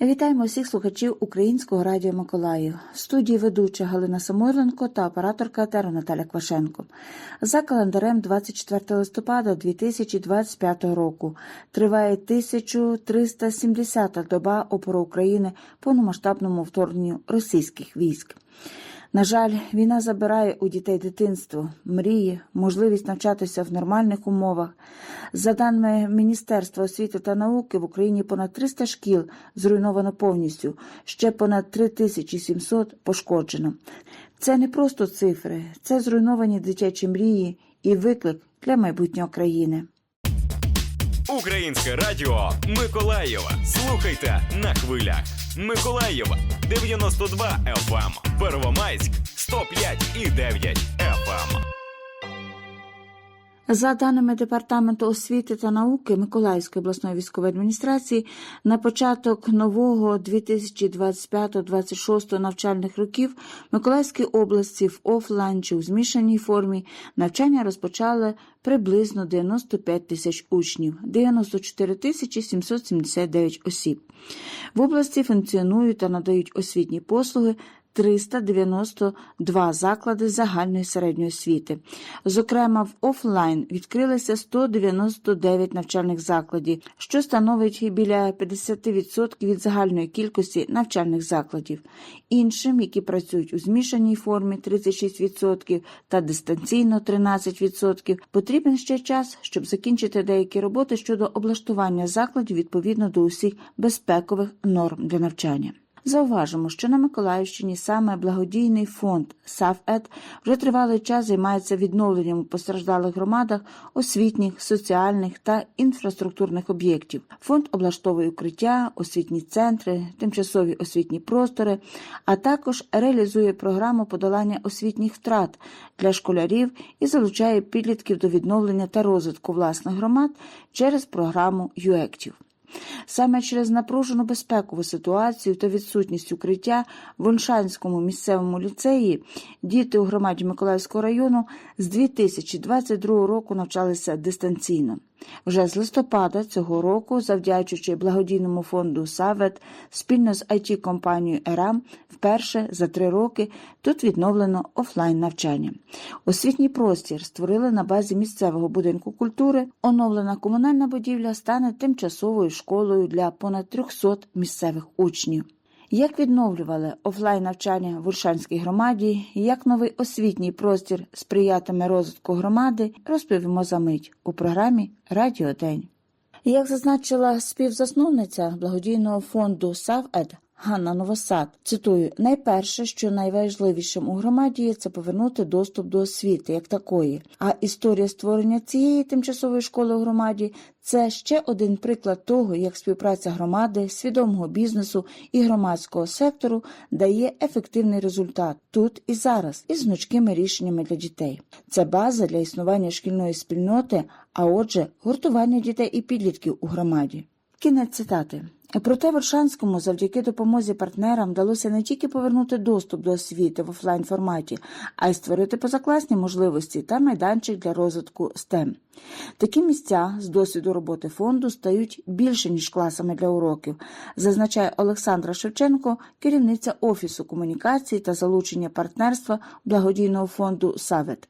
Вітаємо всіх слухачів Українського радіо Миколаїв. В студії ведуча Галина Самойленко та операторка етеру Наталя Квашенко. За календарем 24 листопада 2025 року триває 1370-та доба опору України повномасштабному вторгненню російських військ. На жаль, війна забирає у дітей дитинство, мрії, можливість навчатися в нормальних умовах. За даними Міністерства освіти та науки, в Україні понад 300 шкіл зруйновано повністю, ще понад 3700 пошкоджено. Це не просто цифри, це зруйновані дитячі мрії і виклик для майбутнього країни. Українське радіо Миколаєва. Слухайте на хвилях. Миколаєва 92 FM, Первомайськ 105 і 9 FM. За даними Департаменту освіти та науки Миколаївської обласної військової адміністрації, на початок нового 2025-26 навчальних років Миколаївській області в офлайн чи у змішаній формі навчання розпочали приблизно 95 тисяч учнів, 94 тисячі 779 осіб. В області функціонують та надають освітні послуги 392 заклади загальної середньої освіти. Зокрема, в офлайн відкрилися 199 навчальних закладів, що становить біля 50% від загальної кількості навчальних закладів. Іншим, які працюють у змішаній формі 36% та дистанційно 13%, потрібен ще час, щоб закінчити деякі роботи щодо облаштування закладів відповідно до усіх безпекових норм для навчання. Зауважимо, що на Миколаївщині саме благодійний фонд САФЕД вже тривалий час займається відновленням у постраждалих громадах освітніх, соціальних та інфраструктурних об'єктів. Фонд облаштовує укриття, освітні центри, тимчасові освітні простори, а також реалізує програму подолання освітніх втрат для школярів і залучає підлітків до відновлення та розвитку власних громад через програму ЮЕКТів. Саме через напружену безпекову ситуацію та відсутність укриття в Оншанському місцевому ліцеї діти у громаді Миколаївського району з 2022 року навчалися дистанційно. Вже з листопада цього року, завдячуючи благодійному фонду Савет, спільно з IT-компанією ЕРАМ, вперше за три роки тут відновлено офлайн навчання. Освітній простір створили на базі місцевого будинку культури. Оновлена комунальна будівля стане тимчасовою школою для понад 300 місцевих учнів. Як відновлювали офлайн навчання в Уршанській громаді, як новий освітній простір сприятиме розвитку громади, розповімо за мить у програмі Радіо День. Як зазначила співзасновниця благодійного фонду САВЕД Ганна Новосад, цитую, найперше, що найважливішим у громаді є це повернути доступ до освіти як такої. А історія створення цієї тимчасової школи у громаді це ще один приклад того, як співпраця громади, свідомого бізнесу і громадського сектору дає ефективний результат тут і зараз із гнучкими рішеннями для дітей. Це база для існування шкільної спільноти, а отже, гуртування дітей і підлітків у громаді. Кінець цитати. Проте Вершанському завдяки допомозі партнерам вдалося не тільки повернути доступ до освіти в офлайн форматі, а й створити позакласні можливості та майданчик для розвитку STEM. Такі місця з досвіду роботи фонду стають більше ніж класами для уроків, зазначає Олександра Шевченко, керівниця офісу комунікації та залучення партнерства благодійного фонду Савет.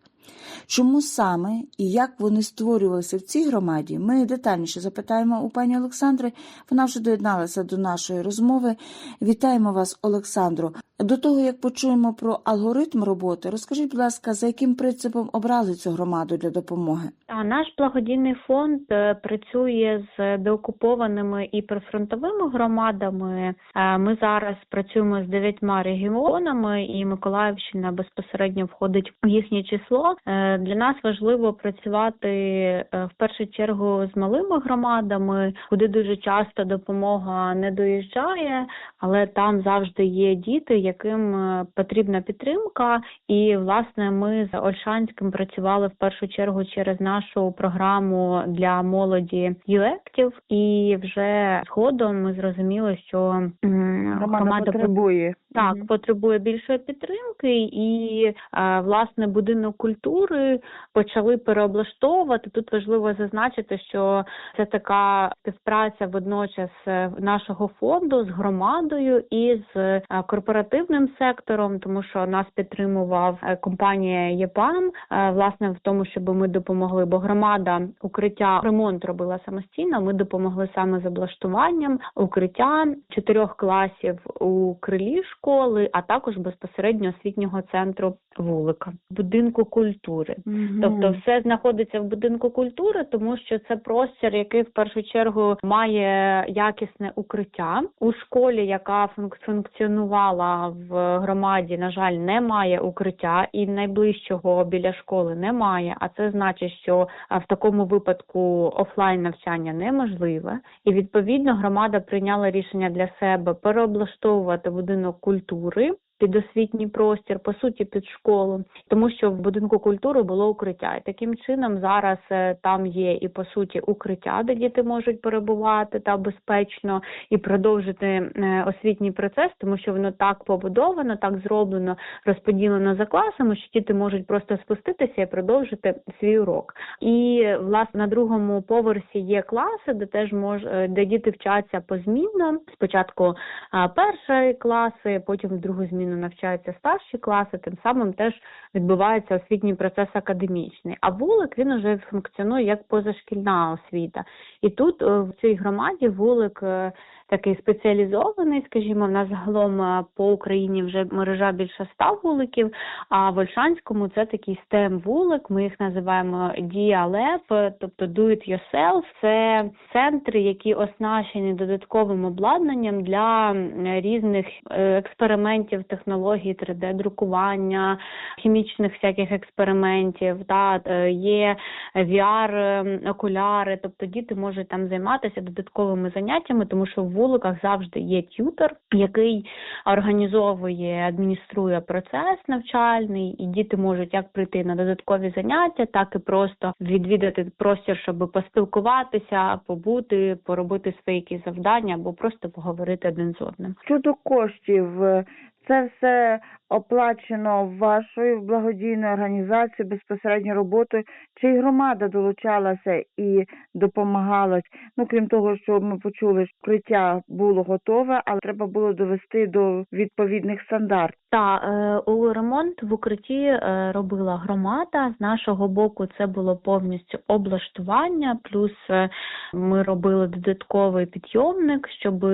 Чому саме і як вони створювалися в цій громаді, ми детальніше запитаємо у пані Олександри. Вона вже доєдналася до нашої розмови. Вітаємо вас, Олександро. До того як почуємо про алгоритм роботи, розкажіть, будь ласка, за яким принципом обрали цю громаду для допомоги? Наш благодійний фонд е, працює з деокупованими і прифронтовими громадами. Е, Ми зараз працюємо з дев'ятьма регіонами, і Миколаївщина безпосередньо входить в їхнє число. Е, Для нас важливо працювати е, в першу чергу з малими громадами, куди дуже часто допомога не доїжджає, але там завжди є діти, яким е, потрібна підтримка. І власне ми з Ольшанським працювали в першу чергу через нашу програму для молоді ЮЕКТів, і вже згодом ми зрозуміли, що Громада громада потребує. так, Мгм. потребує більшої підтримки, і власне будинок культури культури почали переоблаштовувати. Тут важливо зазначити, що це така співпраця водночас е, нашого фонду з громадою і з е, корпоративним сектором, тому що нас підтримував е, компанія ЄПАМ, власне, в тому, щоб ми допомогли, бо громада укриття ремонт робила самостійно. Ми допомогли саме з облаштуванням укриття чотирьох класів у крилі школи, а також безпосередньо освітнього центру вулика, будинку культури. Тобто, все знаходиться в будинку культури, тому що це простір, який в першу чергу має якісне укриття у школі, яка функ- функціонувала в громаді. На жаль, немає укриття, і найближчого біля школи немає. А це значить, що в такому випадку офлайн навчання неможливе, і відповідно громада прийняла рішення для себе переоблаштовувати будинок культури під освітній простір, по суті, під школу, тому що в будинку культури було укриття. І таким чином зараз е, там є і по суті укриття, де діти можуть перебувати та безпечно і продовжити е, освітній процес, тому що воно так побудовано, так зроблено, розподілено за класами, що діти можуть просто спуститися і продовжити свій урок. І власне на другому поверсі є класи, де теж мож, е, де діти вчаться позмінно. Спочатку а, першої класи, потім другу зміну навчаються старші класи. Тим самим теж відбувається освітній процес академічний. А вулик він уже функціонує як позашкільна освіта. І тут е, в цій громаді вулик е, такий спеціалізований, скажімо, в нас загалом е, по Україні вже мережа більше ста вуликів. А в Ольшанському це такий STEM вулик. Ми їх називаємо DIALab, тобто Do It Yourself. Це центри, які оснащені додатковим обладнанням для різних експериментів, 3D-друкування, хімічних всяких експериментів. Та е, є VR окуляри, тобто діти можуть там займатися додатковими заняттями, тому що в вуликах завжди є тютер, який організовує, адмініструє процес навчальний, і діти можуть як прийти на додаткові заняття, так і просто відвідати простір, щоб поспілкуватися, побути, поробити свої якісь завдання або просто поговорити один з одним. Щодо коштів, е, це все оплачено вашою благодійною організацією, безпосередньо роботою. Чи громада долучалася і допомагала? Ну, крім того, що ми почули, що укриття було готове, але треба було довести до відповідних стандартів. Та е, у ремонт в укритті е, робила громада. З нашого боку це було повністю облаштування. Плюс е, ми робили додатковий підйомник, щоб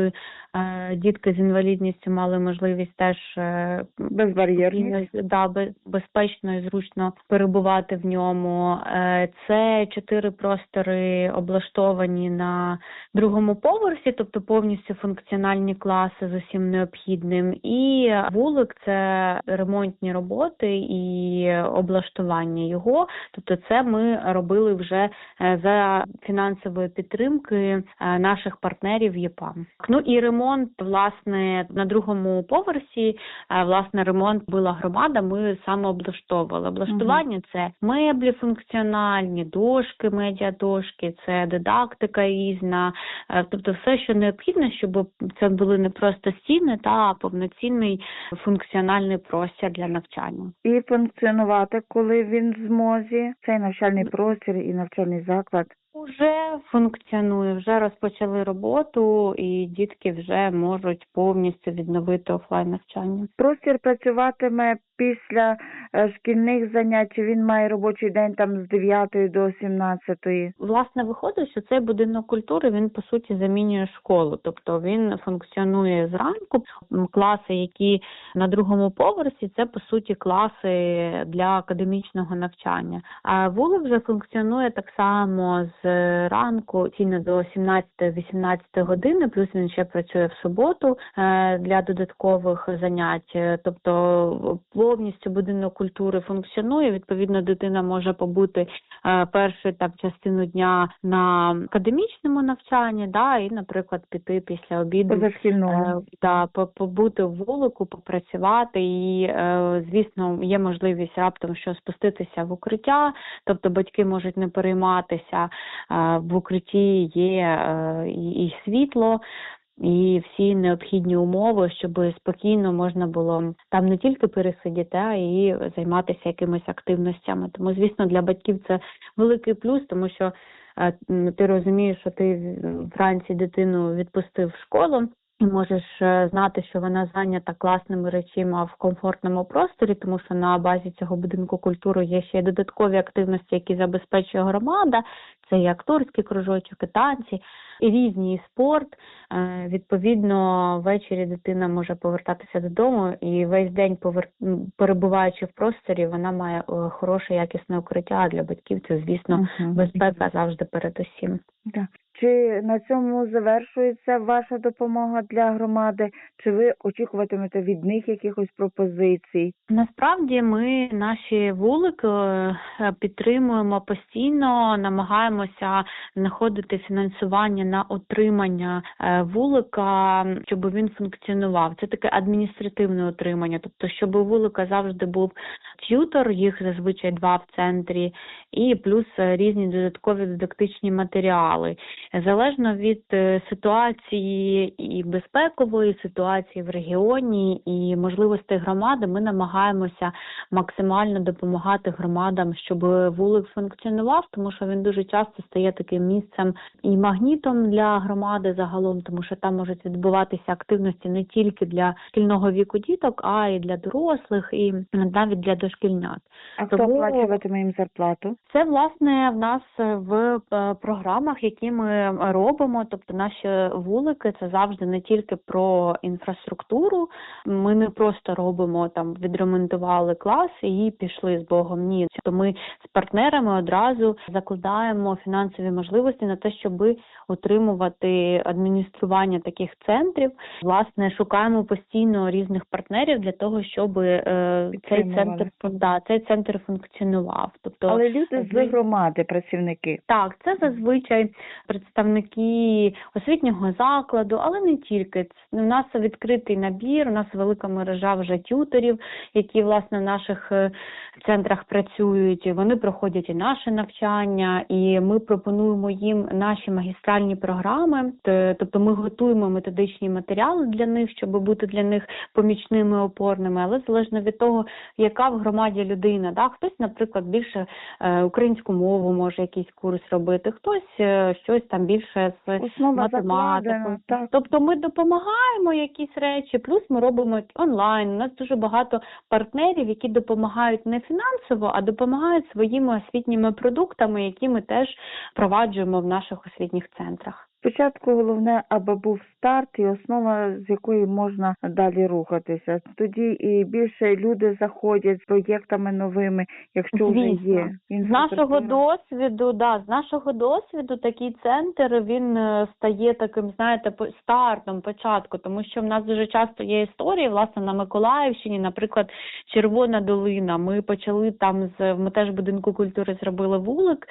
дітки з інвалідністю мали можливість теж спокійно, да, безпечно і зручно перебувати в ньому. Це чотири простори облаштовані на другому поверсі, тобто повністю функціональні класи з усім необхідним. І вулик це ремонтні роботи і облаштування його. Тобто, це ми робили вже е, за фінансової підтримки е, наших партнерів ЄПАМ. Ну і ремонт, власне, на другому поверсі, е, власне, ремонт була громада. Ми саме облаштовували. Облаштування це меблі функціональні, дошки, медіадошки, це дидактика різна, тобто все, що необхідно, щоб це були не просто стіни, та повноцінний функціональний простір для навчання. І функціонувати, коли він в змозі, цей навчальний простір і навчальний заклад. Уже функціонує, вже розпочали роботу, і дітки вже можуть повністю відновити офлайн навчання. Простір працюватиме після е, шкільних занять, він має робочий день там з 9 до 17. Власне, виходить, що цей будинок культури він по суті замінює школу, тобто він функціонує зранку. Класи, які на другому поверсі, це по суті класи для академічного навчання. А вулик вже функціонує так само з ранку ціни до 17-18 години, плюс він ще працює в суботу е, для додаткових занять. Тобто повністю будинок культури функціонує. Відповідно, дитина може побути е, першу там частину дня на академічному навчанні, да, і, наприклад, піти після обіду. Е, Да, по- побути в вулику, попрацювати, і звісно, є можливість раптом що спуститися в укриття, тобто батьки можуть не перейматися. В укритті є е, і і світло. і всі необхідні умови, щоб спокійно можна було там не тільки пересидіти, а і займатися якимись активностями. Тому, звісно, для батьків це великий плюс, тому що е, ти розумієш, що ти вранці дитину відпустив в школу. І можеш е, знати, що вона зайнята класними речима в комфортному просторі, тому що на базі цього будинку культури є ще й додаткові активності, які забезпечує громада. Це і акторський кружочок, і танці, і різні і спорт. Е, Відповідно, ввечері дитина може повертатися додому, і весь день перебуваючи в просторі, вона має е, хороше якісне укриття. Для батьків це, звісно, безпека завжди передусім. Да. Чи на цьому завершується ваша допомога для громади? Чи ви очікуватимете від них якихось пропозицій? Насправді ми наші вулики е, підтримуємо постійно, намагаємося знаходити фінансування на отримання е, вулика, щоб він функціонував. Це таке адміністративне отримання, тобто, щоб у вулика завжди був т'ютор, їх зазвичай два в центрі, і плюс е, різні додаткові дидактичні матеріали. Залежно від е, ситуації і безпекової ситуації в регіоні і можливостей громади, ми намагаємося максимально допомагати громадам, щоб вулик функціонував, тому що він дуже часто стає таким місцем і магнітом для громади загалом, тому що там можуть відбуватися активності не тільки для шкільного віку діток, а й для дорослих, і навіть для дошкільнят. А хто Тому- оплачуватиме їм зарплату? Це власне в нас е, в е, програмах, які ми робимо. Тобто наші вулики це завжди не тільки про інфраструктуру. Ми не просто робимо там, відремонтували клас і пішли з Богом. Ні, то ми з партнерами одразу закладаємо фінансові можливості на те, щоб отримувати адміністрування таких центрів. Власне, шукаємо постійно різних партнерів для того, щоб е, цей центр да, цей центр функціонував. Тобто Але люди з громади, працівники. так, це зазвичай представники освітнього закладу, але не тільки. У нас відкритий набір, у нас велика мережа вже тюторів, які власне в наших е, центрах працюють. Вони проходять і наше навчання, і ми пропонуємо їм наші магістральні програми. Тобто ми готуємо методичні матеріали для них, щоб бути для них помічними опорними, але залежно від того, яка в громаді людина. Да? Хтось, наприклад, більше е, українську мову може якийсь курс робити, хтось е, щось там більше з математикою. Тобто ми допомагаємо якісь речі, плюс ми робимо онлайн. У нас дуже багато партнерів, які допомагають не фінансово, а допомагають своїми освітніми продуктами, які ми теж впроваджуємо в наших освітніх центрах. Спочатку головне, аби був старт і основа, з якої можна далі рухатися. Тоді і більше люди заходять з проєктами новими, якщо вже є. З нашого досвіду, да, з нашого досвіду такий центр він е, стає таким, знаєте, стартом, початку, тому що в нас дуже часто є історії, власне, на Миколаївщині, наприклад, Червона долина. Ми почали там з ми теж будинку культури зробили вулик.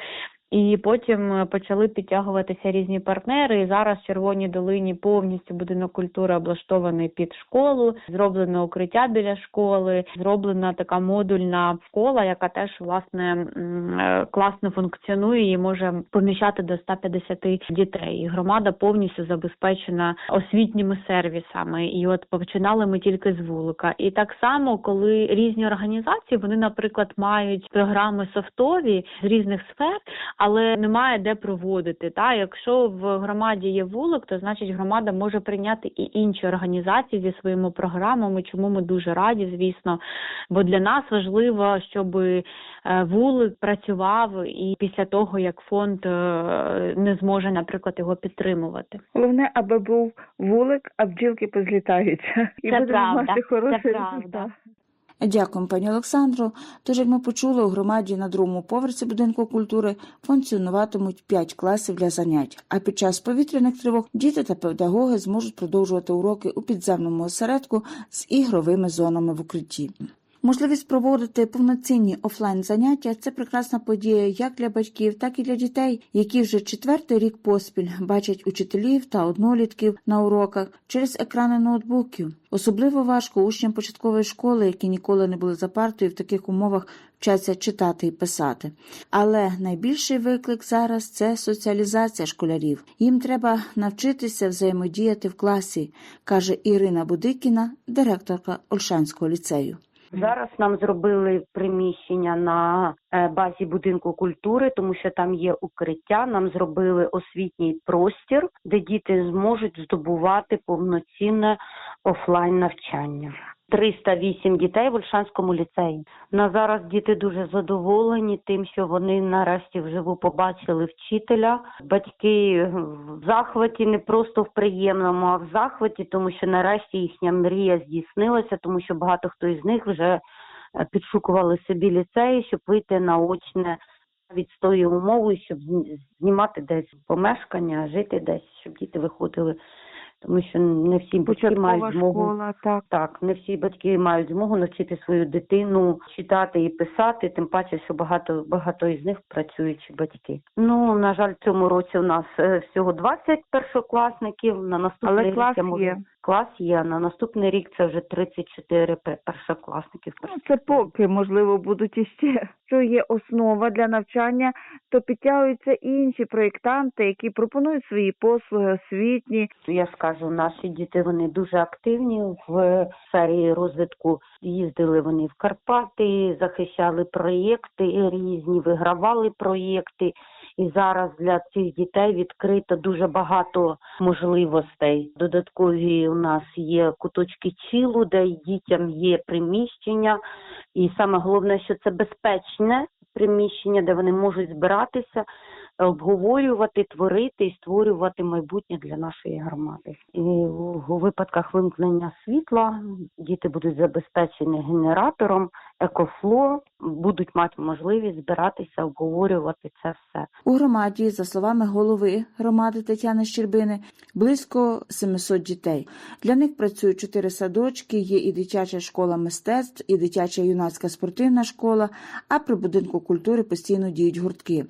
І потім е, почали підтягуватися різні партнери. І зараз в Червоній долині повністю будинок культури облаштований під школу, зроблено укриття біля школи, зроблена така модульна школа, яка теж власне е, класно функціонує і може поміщати до 150 дітей. І громада повністю забезпечена освітніми сервісами. І от починали ми тільки з вулика. І так само, коли різні організації, вони, наприклад, мають програми софтові з різних сфер, але немає де проводити. Та якщо в громаді є вулик, то значить громада може прийняти і інші організації зі своїми програмами, чому ми дуже раді, звісно. Бо для нас важливо, щоб е, вулик працював і після того, як фонд е, не зможе, наприклад, його підтримувати. Головне, аби був вулик, а бджілки позлітаються. І Це будемо правда, мати хороший це правда. результат. Дякуємо, пані Олександро. Тож, як ми почули, у громаді на другому поверсі будинку культури функціонуватимуть 5 класів для занять. А під час повітряних тривог діти та педагоги зможуть продовжувати уроки у підземному осередку з ігровими зонами в укритті. Можливість проводити повноцінні офлайн заняття це прекрасна подія як для батьків, так і для дітей, які вже четвертий рік поспіль бачать учителів та однолітків на уроках через екрани ноутбуків. Особливо важко учням початкової школи, які ніколи не були за партою, в таких умовах вчаться читати і писати. Але найбільший виклик зараз це соціалізація школярів. Їм треба навчитися взаємодіяти в класі, каже Ірина Будикіна, директорка Ольшанського ліцею. Зараз нам зробили приміщення на е, базі будинку культури, тому що там є укриття. Нам зробили освітній простір, де діти зможуть здобувати повноцінне офлайн навчання. 308 дітей в Ольшанському ліцеї. На зараз діти дуже задоволені тим, що вони нарешті вживу побачили вчителя. Батьки в захваті не просто в приємному, а в захваті, тому що нарешті їхня мрія здійснилася, тому що багато хто із них вже е, підшукували собі ліцеї, щоб вийти на очне від тою щоб знімати десь помешкання, жити десь, щоб діти виходили. Тому що не всі батьки мають змогу так. так, не всі батьки мають змогу навчити свою дитину читати і писати, тим паче, що багато багато із них працюючі батьки. Ну на жаль, в цьому році у нас е, всього 20 першокласників. На наступний Але рік клас я можу- є. клас є. На наступний рік це вже 34 пе- першокласників. Ну, це поки, можливо, будуть іще. Що є основа для навчання, то підтягуються інші проєктанти, які пропонують свої послуги освітні. Я скажу, наші діти вони дуже активні в сфері розвитку. Їздили вони в Карпати, захищали проєкти різні, вигравали проєкти. І зараз для цих дітей відкрито дуже багато можливостей. Додаткові у нас є куточки чілу, де дітям є приміщення. І саме головне, що це безпечне приміщення, де вони можуть збиратися, обговорювати, творити і створювати майбутнє для нашої громади. І у випадках вимкнення світла діти будуть забезпечені генератором, екофло, будуть мати можливість збиратися, обговорювати це все. У громаді, за словами голови громади Тетяни Щербини, близько 700 дітей. Для них працюють чотири садочки, є і дитяча школа мистецтв, і дитяча юнацька спортивна школа, а при будинку культури постійно діють гуртки.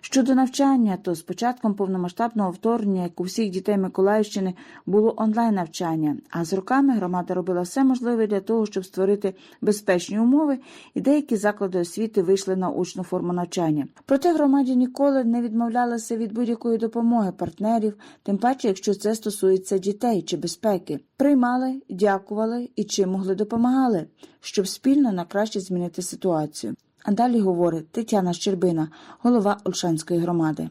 Щодо навчання, то з початком повномасштабного вторгнення, як у всіх дітей Миколаївщини, було онлайн навчання, а з роками громада робила все можливе для того, щоб створити безпечні умови, і деякі заклади освіти вийшли на очну форму навчання. Проте громаді ніколи не відмовлялися від будь-якої допомоги партнерів, тим паче, якщо це стосується дітей чи безпеки. Приймали, дякували і чим могли допомагали, щоб спільно на краще змінити ситуацію. А далі говорить Тетяна Щербина, голова Ольшанської громади.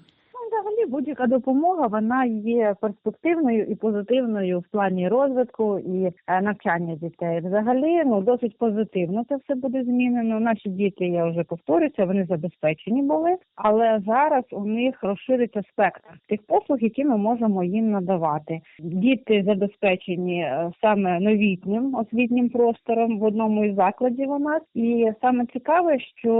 Будь-яка допомога вона є перспективною і позитивною в плані розвитку і е, навчання дітей. Взагалі, ну досить позитивно це все буде змінено. Наші діти, я вже повторюся, вони забезпечені були, але зараз у них розшириться спектр тих послуг, які ми можемо їм надавати. Діти забезпечені е, саме новітнім освітнім простором в одному із закладів у нас. І саме цікаве, що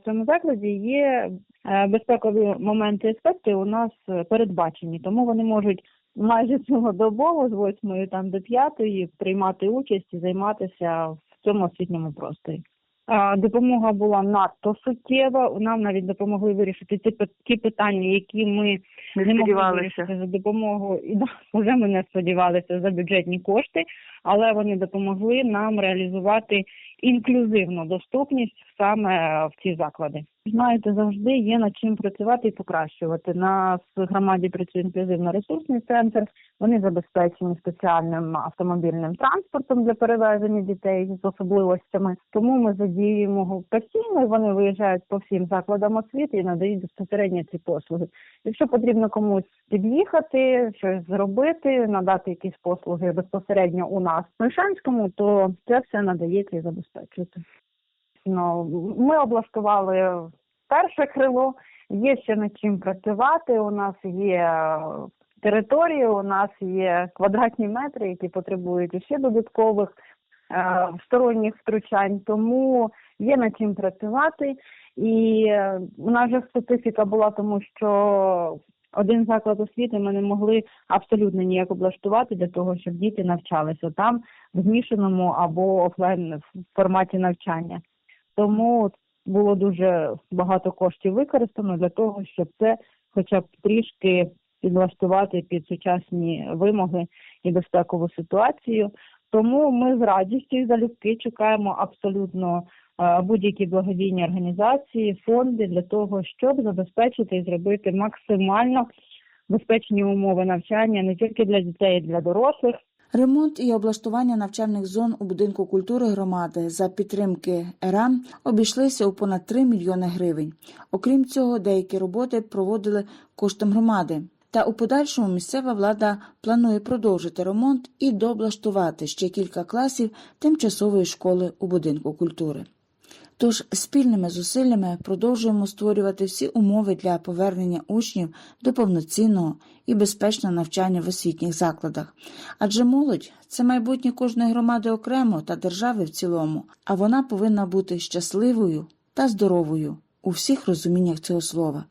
в цьому закладі є е, безпекові моменти і аспекти у нас е, передбачені, тому вони можуть майже цілодобово з 8 там до 5 приймати участь і займатися в цьому освітньому просторі. Допомога була надто суттєва. Нам навіть допомогли вирішити ті, ті питання, які ми не, могли вирішити за допомогою, і да, вже ми не сподівалися за бюджетні кошти, але вони допомогли нам реалізувати інклюзивну доступність саме в ці заклади. Знаєте, завжди є над чим працювати і покращувати. На громаді працює інклюзивно-ресурсний центр. Вони забезпечені спеціальним автомобільним транспортом для перевезення дітей з особливостями. Тому ми задіюємо його постійно. Вони виїжджають по всім закладам освіти і надають безпосередньо ці послуги. Якщо потрібно комусь під'їхати, щось зробити, надати якісь послуги безпосередньо у нас в Мишанському, то це все надається і забезпечується. Ну, ми облаштували перше крило, є ще над чим працювати. У нас є е, території, у нас є квадратні метри, які потребують ще додаткових е, сторонніх втручань. Тому є над чим працювати. І е, у нас же специфіка була, тому що один заклад освіти ми не могли абсолютно ніяк облаштувати для того, щоб діти навчалися там в змішаному або офлайн форматі навчання. Тому було дуже багато коштів використано для того, щоб це хоча б трішки підлаштувати під сучасні вимоги і безпекову ситуацію. Тому ми з радістю і залюбки чекаємо абсолютно будь-які благодійні організації, фонди для того, щоб забезпечити і зробити максимально безпечні умови навчання не тільки для дітей, для дорослих. Ремонт і облаштування навчальних зон у будинку культури громади за підтримки РАМ обійшлися у понад 3 мільйони гривень. Окрім цього, деякі роботи проводили коштом громади. Та у подальшому місцева влада планує продовжити ремонт і дооблаштувати ще кілька класів тимчасової школи у будинку культури. Тож спільними зусиллями продовжуємо створювати всі умови для повернення учнів до повноцінного і безпечного навчання в освітніх закладах. Адже молодь це майбутнє кожної громади окремо та держави в цілому, а вона повинна бути щасливою та здоровою у всіх розуміннях цього слова.